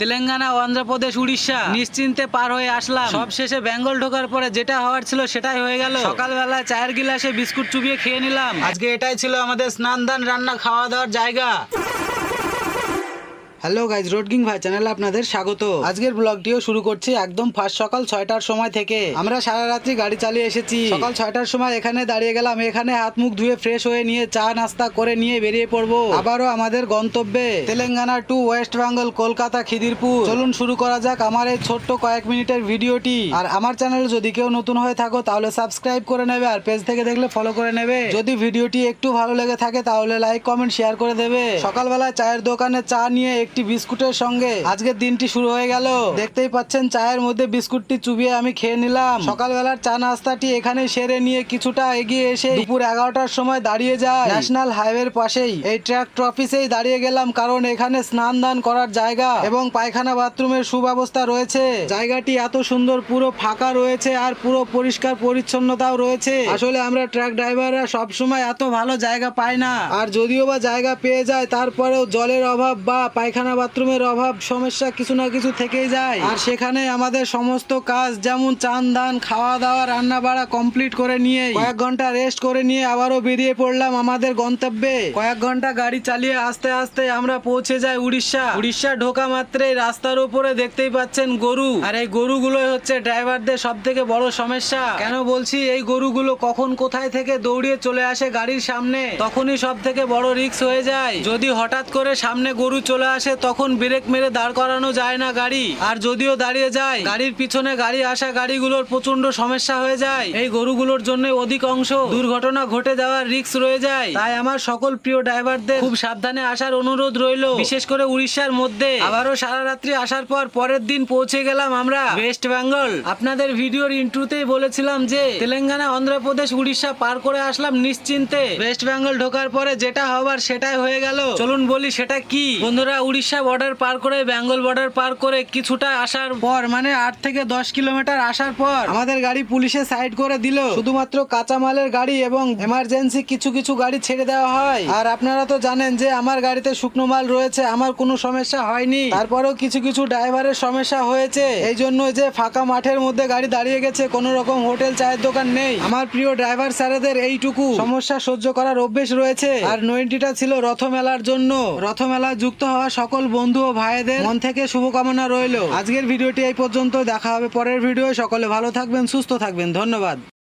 তেলেঙ্গানা, অন্ধ্রপ্রদেশ, উড়িষ্যা নিশ্চিন্তে পার হয়ে আসলাম। সব শেষে বেঙ্গল ঢোকার পরে যেটা হওয়ার ছিল সেটাই হয়ে গেল। সকালবেলা চায়ের গিলাসে বিস্কুট চুবিয়ে খেয়ে নিলাম। আজকে এটাই ছিল আমাদের স্নান দান রান্না খাওয়া দাওয়ার জায়গা। হ্যালো গাইজ রোডকিং ভাই চ্যানেলে আপনাদের স্বাগত। আজকের ব্লগটিও শুরু করছি একদম ফার্স্ট সকাল ছয়টার সময় থেকে। আমরা সারা রাত্রি গাড়ি চালিয়ে এসেছি। সকাল ছয়টার সময় এখানে দাঁড়িয়ে গেলাম, এখানে হাত মুখ ধুয়ে ফ্রেশ হয়ে নিয়ে চা নাস্তা করে নিয়ে বেরিয়ে পড়ব। আবারও আমাদের গন্তব্যে তেলেঙ্গানা টু ওয়েস্ট বেঙ্গল কলকাতা, খিদিরপুর। চলুন শুরু করা যাক আমার এই ছোট্ট কয়েক মিনিটের ভিডিওটি। আর আমার চ্যানেল যদি কেউ নতুন হয়ে থাকো, তাহলে সাবস্ক্রাইব করে নেবে আর পেজ থেকে দেখলে ফলো করে নেবে। যদি ভিডিওটি একটু ভালো লেগে থাকে, তাহলে লাইক কমেন্ট শেয়ার করে দেবে। সকালবেলা চায়ের দোকানে চা নিয়ে একটি বিস্কুটের সঙ্গে। আজকের দিনটি শুরু হয়ে গেল। দেখতেই পাচ্ছেন, চায়ের মধ্যে বিস্কুটটি চুবিয়ে আমি খেয়ে নিলাম। সকালবেলার চা নাস্তাটি এখানে সেরে নিয়ে কিছুটা এগিয়ে এসে দুপুর এগারোটার সময় দাঁড়িয়ে যায় ন্যাশনাল হাইওয়ের পাশেই, এই ট্রাক্টর অফিসেই দাঁড়িয়ে গেলাম কারণ এখানে স্নান দান করার জায়গা এবং পায়খানা বাথরুমের সুব্যবস্থা রয়েছে। জায়গাটি এত সুন্দর, পুরো ফাঁকা রয়েছে আর পুরো পরিষ্কার পরিচ্ছন্নতাও রয়েছে। আসলে আমরা ট্রাক ড্রাইভাররা সব সময় এত ভালো জায়গা পায় না। আর যদিও বা জায়গা পেয়ে যায়, তারপরেও জলের অভাব বা পায়খানা বাথরুমের অভাব, সমস্যা কিছু না কিছু থেকেই যায়। আর সেখানে আমাদের সমস্ত কাজ যেমন চান, দান, খাওয়া দাওয়া, রান্না বাড়া কমপ্লিট করে নিয়ে কয়েক ঘণ্টা রেস্ট করে নিয়ে আবারও বেরিয়ে পড়লাম আমাদের গন্তব্যে। কয়েক ঘণ্টা গাড়ি চালিয়ে আস্তে আস্তে আমরা পৌঁছে যাই উড়িষ্যা। উড়িষ্যা ঢোকা মাত্রে রাস্তার উপরে দেখতেই পাচ্ছেন গরু। আর এই গরুগুলোই হচ্ছে ড্রাইভারদের সব থেকে বড় সমস্যা। কেন বলছি, এই গরুগুলো কখন কোথায় থেকে দৌড়িয়ে চলে আসে গাড়ির সামনে? তখনই সব থেকে বড় রিক্স হয়ে যায়। যদি হঠাৎ করে সামনে গরু চলে আসে তখন ব্রেক মেরে দাঁড় করানো যায় না গাড়ি। আর যদিও দাঁড়িয়ে যায়, গাড়ির পিছনে গাড়ি আসা গাড়িগুলোর প্রচণ্ড সমস্যা হয়ে যায়। এই গরুগুলোর জন্য অধিক অংশ দুর্ঘটনা ঘটে যাওয়ার রিস্ক রয়ে যায়। তাই আমার সকল প্রিয় ড্রাইভারদের খুব সাবধানে আসার অনুরোধ রইল। বিশেষ করে উড়িষ্যার মধ্যে। আবারও সারা রাত্রি আসার পর পরের দিন পৌঁছে গেলাম আমরা ওয়েস্ট বেঙ্গল। আপনাদের ভিডিওর ইন্ট্রুতেই বলেছিলাম যে, তেলেঙ্গানা, অন্ধ্রপ্রদেশ, উড়িষ্যা পার করে আসলাম নিশ্চিন্তে। ওয়েস্ট বেঙ্গল ঢোকার পরে যেটা হবার সেটাই হয়ে গেল। চলুন বলি সেটা কি? বন্ধুরা, উড়িষ্যা বর্ডার পার করে, বেঙ্গল বর্ডার পার করে কিছুটা আসার পর মানে আট থেকে দশ কিলোমিটার আসার পর, আমাদের গাড়ি পুলিশে সাইড করে দিল। শুধুমাত্র কাঁচামালের গাড়ি এবং এমার্জেন্সি কিছু কিছু গাড়ি ছেড়ে দেওয়া হয়। আর আপনারা তো জানেন যে আমার গাড়িতে শুকনো মাল রয়েছে, আমার কোনো সমস্যা হয়নি। তারপরেও কিছু কিছু ড্রাইভারের সমস্যা হয়েছে। এই জন্য যে ফাঁকা মাঠের মধ্যে গাড়ি দাঁড়িয়ে গেছে, কোনো রকম হোটেল চায়ের দোকান নেই। আমার প্রিয় ড্রাইভার স্যারেদের এইটুকু সমস্যা সহ্য করার অভ্যেস রয়েছে। আর নৈনটিটা ছিল রথমেলার জন্য। রথমেলা যুক্ত হওয়া সকল বন্ধু ও ভাইদের মন থেকে শুভকামনা রইল। আজকের ভিডিওটি এই পর্যন্ত দেখা হবে পরের ভিডিও সকলে ভালো থাকবেন, সুস্থ থাকবেন। ধন্যবাদ।